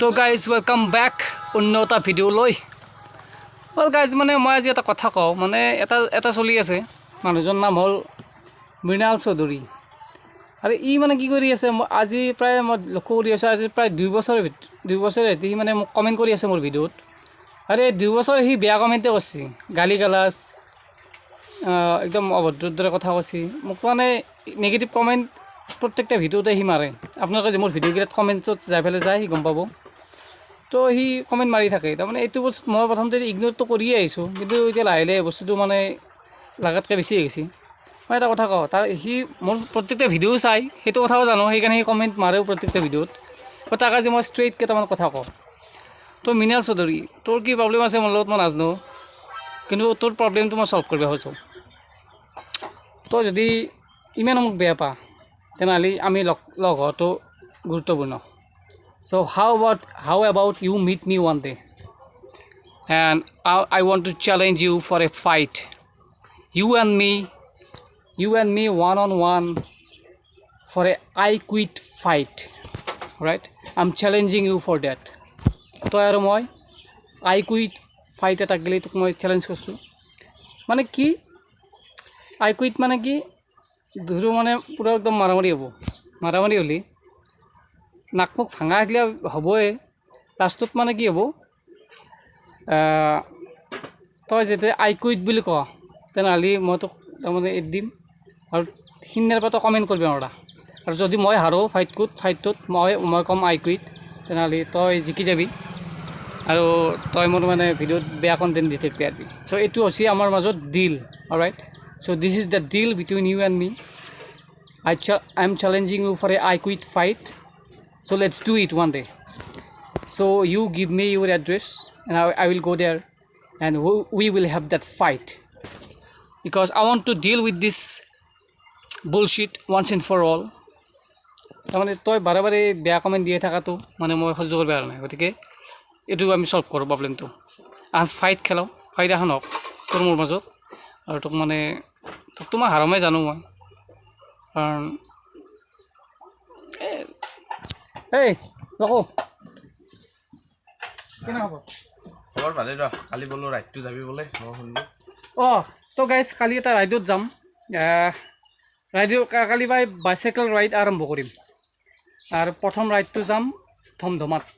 তো guys welcome back অন্য এটা ভিডিঅ' লৈ। ৱেল গাইজ মানে মই আজি এটা কথা কওঁ মানে এটা এটা চলি আছে। মানুহজন নাম হ'ল মৃণাল চৌধুৰী। আৰু ই মানে কি কৰি আছে, মই আজি প্ৰায় মই লক্ষ্য কৰি আছোঁ, আজি প্ৰায় দুই বছৰ ভিত- দুই বছৰ সি মানে মোক কমেণ্ট কৰি আছে মোৰ ভিডিঅ'ত আৰু দুই বছৰ সি বেয়া কমেণ্টে কৰিছে গালি গালাজ একদম অভদ্ৰৰ দৰে কথা কৈছে মোক মানে নিগেটিভ কমেণ্ট প্ৰত্যেকটা ভিডিঅ'তে সি মাৰে। আপোনালোকে যে মোৰ ভিডিঅ'কেইটাত কমেণ্টত যাই পেলাই যায়, সি গম পাব। তো সি কমেণ্ট মাৰি থাকে। তাৰমানে এইটো বস্তু মই প্ৰথমতে ইগন'ৰটো কৰিয়ে আহিছোঁ। কিন্তু এতিয়া লাহে লাহে বস্তুটো মানে লাগাতকৈ বেছি গৈছে। মই এটা কথা কওঁ, তাৰ সি মোৰ প্ৰত্যেকটা ভিডিঅ' চাই, সেইটো কথাও জানো, সেইকাৰণে সি কমেণ্ট মাৰেও প্ৰত্যেকটা ভিডিঅ'ত। তো তাক আজি মই ষ্ট্ৰেইট কেইটামান কথা কওঁ। তো মৃণাল চৌধুৰী, তোৰ কি প্ৰব্লেম আছে মোৰ লগত মই নাজানো। কিন্তু তোৰ প্ৰব্লেমটো মই ছল্ভ কৰিব খোজোঁ। তই যদি ইমান মোক বেয়া পা তেনেহ'লে আমি লগ লগ হোৱাটো গুৰুত্বপূৰ্ণ। So' how about how about you meet me one day and I want to challenge you for a fight you and me you and me one on one for a I quite fight right I am challenging you for date তই আৰু মই I quite fight এটা গেলি তোক মই challenge কৰিছোঁ। মানে কি? আই কুইট মানে কি? ধৰো মানে পূৰা একদম মাৰামাৰি হ'ব। মাৰামাৰি হ'লে। নাক মুখ ভাঙা আহিলে হ'বই। লাষ্টত মানে কি হ'ব? তই যেতিয়া আই কুইট বুলি কওঁ তেনেহ'লে মই তোক তাৰমানে এৰি দিম। আৰু সিদিনাৰ পৰা তই কমেণ্ট কৰিব নোৱাৰা আৰু যদি মই হাৰোঁ ফাইটটোত ফাইটটোত মই মই ক'ম আই কুইট তেনেহ'লে তই জিকি যাবি। আৰু তই মোৰ মানে ভিডিঅ'ত বেয়া কণ্টেণ্ট দি থাকিবি। আৰু চ' এইটো হৈছে আমাৰ মাজত deal right so' this is the deal between you and me I I'm challenging you for a I quit fight. So let's do it one day. So you give me your address and I, I will go there and we, will have that fight. Because I want to deal with this bullshit once and for all. তাৰমানে তই বাৰে বাৰে বেয়া comment দিয়ে থকাটো মানে মই সহ্য কৰিব পৰা নাই গতিকে এইটো আমি ছল্ভ কৰোঁ প্ৰব্লেমটো আৰু ফাইট খেলাওঁ ফাইট এখন হওক তোৰ মোৰ মাজত আৰু তোক মানে তোকতো মই হাৰমেই জানো মই। কাৰণ এই লকো কেনে হ'ব? খবৰ ভালেই ৰ কালি বোলো ৰাইডটো যাবি বোলে মই শুনিলোঁ। অঁ তো গাইজ কালি এটা ৰাইডত যাম। ৰাইডৰ কালি বাই বাইচাইকেল ৰাইড আৰম্ভ কৰিম। আৰু প্ৰথম ৰাইডটো যাম ধমধমাত।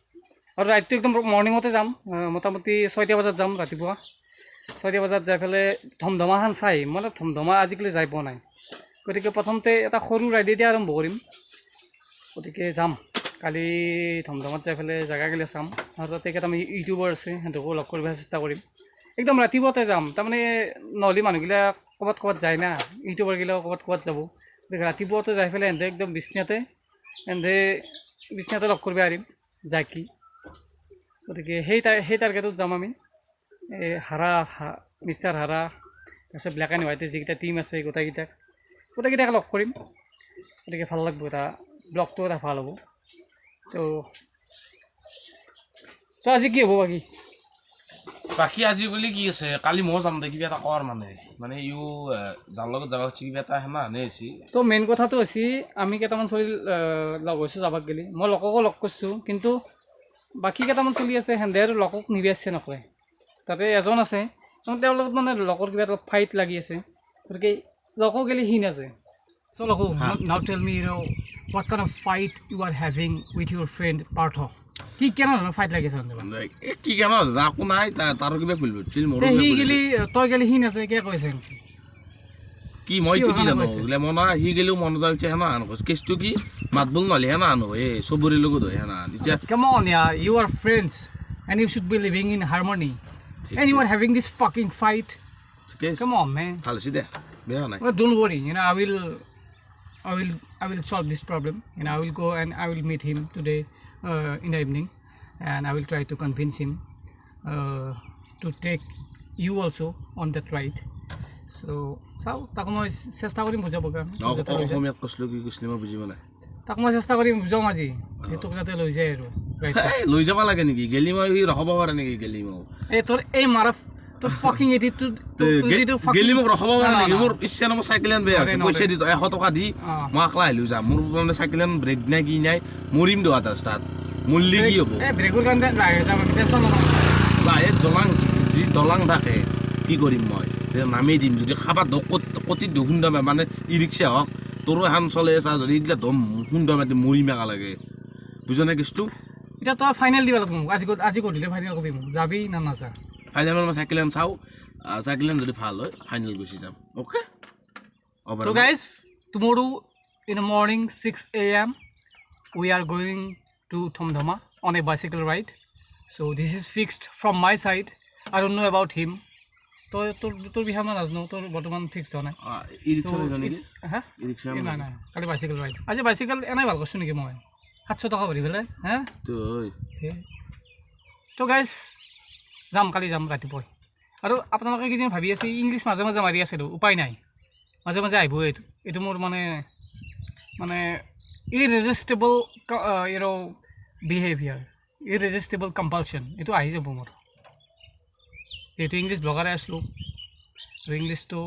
আৰু ৰাইডটো একদম মৰ্ণিঙতে যাম মোটামুটি ছয়টা বজাত যাম ৰাতিপুৱা। ছয়টা বজাত যাই পেলাই ধমধমাখন চাই। মই অলপ ধমধমা আজিকালি যাই পোৱা নাই। গতিকে প্ৰথমতে এটা সৰু ৰাইডেদি আৰম্ভ কৰিম। গতিকে যাম। কালি ধমধমাত যাই পেলাই জেগাগিলা চাম। আৰু তাতে কেইটামান ইউটিউবাৰ আছে, সিহঁতকো লগ কৰিব চেষ্টা কৰিম। একদম ৰাতিপুৱাতে যাম। তাৰমানে নহ'লে মানুহগিলা ক'ৰবাত ক'ৰবাত যায় না। ইউটিউবাৰগিলাও ক'ৰবাত ক'ৰবাত যাব। গতিকে ৰাতিপুৱাতে যাই পেলাই সিহঁতে একদম বিচনাতে সিহঁতে বিচনাতে লগ কৰিব পাৰিম। যায় কি। গতিকে সেই টা সেই টাৰ্গেটত যাম আমি। হাৰা হা- মিষ্টাৰ হাৰা তাৰপিছত ব্লেক এণ্ড হোৱাইটে যিকেইটা টীম আছে গোটেইকেইটাক গোটেইকেইটাক লগ কৰিম। গতিকে ভালো লাগিব এটা ব্লগটো এটা ভালো হ'ব। তো তো আজি কি হ'ব বাকী? বাকী আজি বুলি কি আছে কালি ময়ো যাম দে কিবা এটা কৰ মানে। মানে ইও যাৰ লগত যাব খুজিছে কিবা এটা সেনা আনে হৈছে। তো মেইন কথাটো হৈছে আমি কেইটামান চলি লগ হৈছোঁ যাবাক গেলি। মই লগকো লগ কৰিছোঁ কিন্তু বাকী কেইটামান চলি আছে সেন্দে আৰু লগক নিবিচাৰিছে নকয় তাতে এজন আছে তেওঁৰ লগত মানে লগৰ কিবা এটা ফাইট লাগি আছে। গতিকে লগো গেলি সি নাযায় চ' logo now tell me you what kind of fight you are having with your friend Partha কি কেনেধৰণৰ ফাইট লাগি আছে মানে? কি কেন একো নাই তাৰ কিবা ভুল বুজিছিল সি গেলি তই গেলি সি নাযায় কিয় কৈছে? কি মইতো কি কি জানো? বোলে মনা সি গেলেও মন যায় উঠে সেনা আন কৈছে কেছটো কি? মাত বোল নহ'লে সেনা আনো এ চবৰে লগত হয় সেনা আন এতিয়া on, yeah, you are friends and you should be living in harmony. And you are having this fucking fight. Case Come on, man. ভাল হৈছে দে বেয়া হোৱা নাই Well, don't worry. You know, I will, I will, I will solve this problem. You know, I will go and I will meet him today uh, in the evening, and I will try to convince him uh, to take you also on that ride. So, চাওঁ তাক মই চেষ্টা কৰিম বুজাবৰ কাৰণে অ- যাতে অ- লৈ যায়। অসমীয়াত কৈছিলোঁ কি কৈছিলি মই বুজি পোৱা নাই তাক মই চেষ্টা কৰিম বুজাম আজি যে তোক যাতে লৈ যায় আৰু ৰাইড এই, লৈ যাব লাগে নেকি? গেলি মই ৰখাব পাৰে নেকি গেলি মই এই তোৰ এই মাৰা তোৰ ফাকিং এটিটিউড যিটো fucking- গেলি মোক ৰখাব পাৰে না, নেকি? না, মোৰ ইচ্ছা নাই মোৰ চাইকেল এখন বেয়া হৈছে। নৰে, পইচা দি এশ টকা দি অ। মই একলা আহিলোঁ যাম মোৰ মানে চাইকেল এখন ব্ৰেক নাই কি নাই। মৰিম তাৰ হ'ব? বাহিৰত দলাং যি দলাং থাকে কৰিম মই? যে নামি দিম যদি খাবা দক কটি দিওঁ খুন্দা মানে ই ৰিক্সা হওক। তোৰো এখন চলে আছে যদি এইগিলা দম খুন্দা মাতি মৰি মেকা লাগে বুজনে কেছটো? এতিয়া তই ফাইনেল দিব লাগিব মোক। আজি আজি গধূলি ফাইনেল কবি মোক। যাবি না নাযা? ফাইনেলত মই চাইকেলখন চাওঁ। চাইকেলখন যদি ভাল হয় ফাইনেল গুচি যাম। অ'কে তো guys tomorrow in the morning six A M we are going to Thamdhama on a bicycle ride so' this is fixed from my side I don't know about him তই তোৰ তোৰ বিষয়ে মই নাজানো। তোৰ বৰ্তমান ফিক্স হোৱা নাই। নাই কালি বাইচাইকেল ৰাইড আজি বাইচাইকেল এনেই ভাল কৰিছোঁ নেকি মই? সাতশ টকা ভৰি পেলাই হা? তো গাইজ যাম কালি যাম ৰাতিপুৱাই। আৰু আপোনালোকে কেইদিন ভাবি আছে ইংলিছ মাজে মাজে মাৰি আছেতো উপায় নাই। মাজে মাজে আহিবই এইটো। এইটো মোৰ মানে মানে ইৰেজিষ্টেবল ইউ বিহেভিয়াৰ ইৰেজিষ্টেবল কম্পালশ্যন এইটো আহি যাব মোৰ। যিহেতু ইংলিছ ব্লগাৰে আছিলোঁ আৰু ইংলিছটো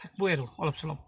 থাকিবই আৰু অলপ চলপ